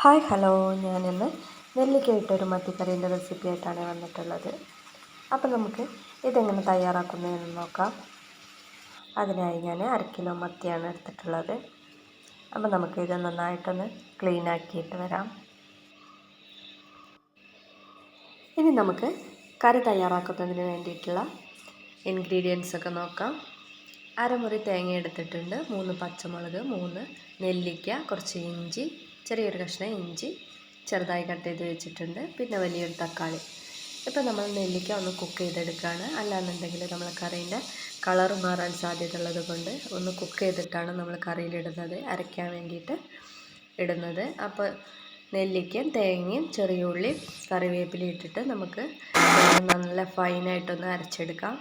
Hi hello. ഞാനിന്ന് ഇട്ടൊരു മത്തിക്കറീന്റെ recipe ആയിട്ടാണ് വന്നിട്ടുള്ളത്. അപ്പോൾ നമുക്ക് ഇതെങ്ങനെ തയ്യാറാക്കുന്നതെന്ന് നോക്കാം. അതിനായി ഞാൻ അര കിലോ മത്തിയാണ് എടുത്തിട്ടുള്ളത്. അപ്പോൾ നമുക്ക് ഇത് നന്നായിട്ടൊന്ന് ക്ലീൻ ആക്കിയിട്ട് വരാം. ഇനി നമുക്ക് കറി തയ്യാറാക്കുന്നതിന് വേണ്ടിയിട്ടുള്ള ഇൻഗ്രീഡിയൻസ് ഒക്കെ നോക്കാം. അരമുറി തേങ്ങ എടുത്തിട്ടുണ്ട്. മൂന്ന് പച്ചമുളക് മൂന്ന് നെല്ലിക്ക കുറച്ച് ഇഞ്ചി ചെറിയൊരു കഷ്ണം ഇഞ്ചി ചെറുതായി കട്ട് ചെയ്ത് വെച്ചിട്ടുണ്ട്. പിന്നെ വലിയൊരു തക്കാളി. ഇപ്പം നമ്മൾ നെല്ലിക്ക ഒന്ന് കുക്ക് ചെയ്തെടുക്കുകയാണ്. അല്ലാന്നുണ്ടെങ്കിൽ നമ്മൾ കറീന്റെ കളർ മാറാൻ സാധ്യതയുള്ളത് കൊണ്ട് ഒന്ന് കുക്ക് ചെയ്തിട്ടാണ് നമ്മൾ കറിയിലിടുന്നത് അരയ്ക്കാൻ വേണ്ടിയിട്ട് ഇടുന്നത്. അപ്പോൾ നെല്ലിക്കയും തേങ്ങയും ചെറിയ ഉള്ളി കറിവേപ്പില ഇട്ടിട്ട് നമുക്ക് നല്ല ഫൈനായിട്ടൊന്ന് അരച്ചെടുക്കാം.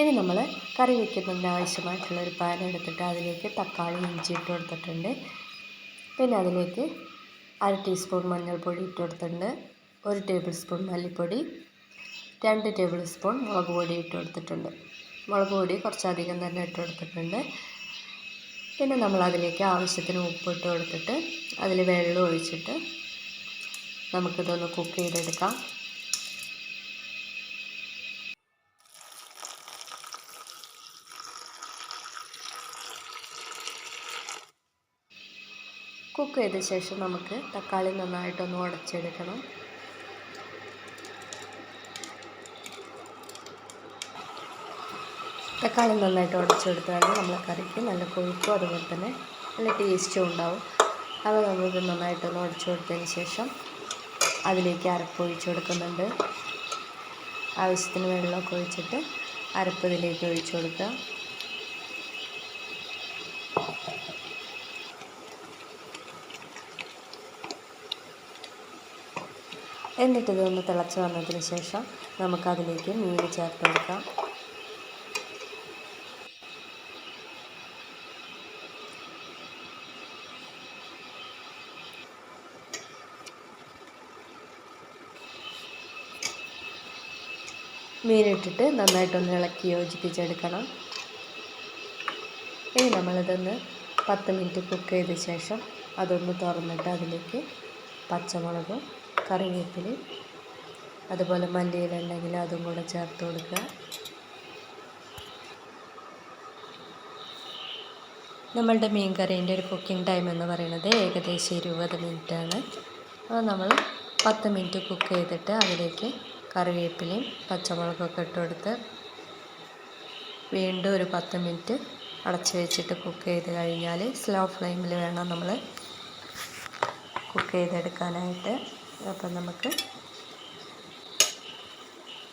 ഇനി നമ്മൾ കറി വയ്ക്കുന്നതിന് ആവശ്യമായിട്ടുള്ള ഒരു പാൻ എടുത്തിട്ട് അതിലേക്ക് തക്കാളി ഇഞ്ചി ഇട്ട് കൊടുത്തിട്ടുണ്ട്. പിന്നെ അതിലേക്ക് അര ടീസ്പൂൺ മഞ്ഞൾപ്പൊടി ഇട്ട് കൊടുത്തിട്ടുണ്ട്. ഒരു ടേബിൾ സ്പൂൺ മല്ലിപ്പൊടി രണ്ട് ടേബിൾ സ്പൂൺ മുളക് പൊടി ഇട്ട് കൊടുത്തിട്ടുണ്ട്. മുളക് പൊടി കുറച്ചധികം തന്നെ ഇട്ട് കൊടുത്തിട്ടുണ്ട്. പിന്നെ നമ്മൾ അതിലേക്ക് ആവശ്യത്തിന് ഉപ്പ് ഇട്ട് കൊടുത്തിട്ട് അതിൽ വെള്ളം ഒഴിച്ചിട്ട് നമുക്കിതൊന്ന് കുക്ക് ചെയ്തെടുക്കാം. കുക്ക് ചെയ്ത ശേഷം നമുക്ക് തക്കാളി നന്നായിട്ടൊന്ന് ഉടച്ചെടുക്കണം. തക്കാളി നന്നായിട്ട് ഉടച്ചെടുത്താൽ നമ്മളെ കറിക്ക് നല്ല കൊഴുപ്പും അതുപോലെ തന്നെ നല്ല ടേസ്റ്റും ഉണ്ടാവും. അപ്പോൾ നമുക്ക് നന്നായിട്ടൊന്ന് ഉടച്ചു കൊടുത്തതിന് ശേഷം അതിലേക്ക് അരപ്പ് ഒഴിച്ചു കൊടുക്കുന്നുണ്ട്. ആവശ്യത്തിന് വെള്ളമൊക്കെ ഒഴിച്ചിട്ട് അരപ്പ് ഇതിലേക്ക് ഒഴിച്ചു കൊടുക്കുക. എന്നിട്ട് ഇതൊന്ന് തിളച്ച് വന്നതിന് ശേഷം നമുക്കതിലേക്ക് മീൻ ചേർത്ത് കൊടുക്കാം മീനിട്ടിട്ട് നന്നായിട്ടൊന്ന് ഇളക്കി യോജിപ്പിച്ചെടുക്കണം. ഇനി നമ്മളിതൊന്ന് പത്ത് മിനിറ്റ് കുക്ക് ചെയ്ത ശേഷം അതൊന്ന് തുറന്നിട്ട് അതിലേക്ക് പച്ചമുളകും കറിവേപ്പില അതുപോലെ മല്ലിയില ഉണ്ടെങ്കിൽ അതും കൂടെ ചേർത്ത് കൊടുക്കുക. നമ്മളുടെ മീൻ കറീന്റെ ഒരു കുക്കിംഗ് ടൈം എന്ന് പറയുന്നത് ഏകദേശം ഇരുപത് മിനിറ്റാണ് അപ്പോൾ നമ്മൾ പത്ത് മിനിറ്റ് കുക്ക് ചെയ്തിട്ട് അതിലേക്ക് കറിവേപ്പിലയും പച്ചമുളകൊക്കെ ഇട്ട് കൊടുത്ത് വീണ്ടും ഒരു പത്ത് മിനിറ്റ് അടച്ചു വെച്ചിട്ട് കുക്ക് ചെയ്ത് കഴിഞ്ഞാൽ സ്ലോ ഫ്ലെയിമിൽ വേണം നമ്മൾ കുക്ക് ചെയ്തെടുക്കാനായിട്ട്. അപ്പം നമുക്ക്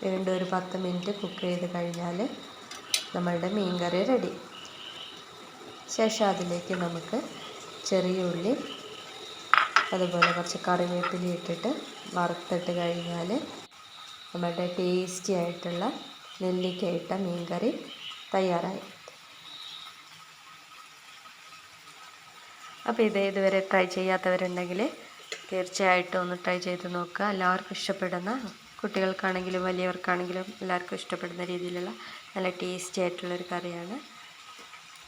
വീണ്ടും ഒരു പത്ത് മിനിറ്റ് കുക്ക് ചെയ്ത് കഴിഞ്ഞാൽ നമ്മളുടെ മീൻ കറി റെഡി. ശേഷം അതിലേക്ക് നമുക്ക് ചെറിയ ഉള്ളി അതുപോലെ കുറച്ച് കറിവേപ്പില ഇട്ടിട്ട് വറുത്തിട്ട് കഴിഞ്ഞാൽ നമ്മുടെ ടേസ്റ്റി ആയിട്ടുള്ള നെല്ലിക്ക ഇട്ട മീൻ കറി തയ്യാറായി. അപ്പോൾ ഇത് ഇതുവരെ ട്രൈ ചെയ്യാത്തവരുണ്ടെങ്കിൽ തീർച്ചയായിട്ടും ഒന്ന് ട്രൈ ചെയ്ത് നോക്കുക. എല്ലാവർക്കും ഇഷ്ടപ്പെടുന്ന കുട്ടികൾക്കാണെങ്കിലും വലിയവർക്കാണെങ്കിലും എല്ലാവർക്കും ഇഷ്ടപ്പെടുന്ന രീതിയിലുള്ള നല്ല ടേസ്റ്റി ആയിട്ടുള്ളൊരു കറിയാണ്.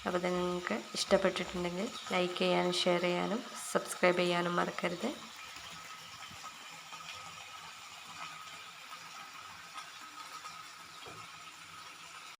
അപ്പോൾ നിങ്ങൾക്ക് ഇഷ്ടപ്പെട്ടിട്ടുണ്ടെങ്കിൽ ലൈക്ക് ചെയ്യാനും ഷെയർ ചെയ്യാനും സബ്സ്ക്രൈബ് ചെയ്യാനും മറക്കരുത്.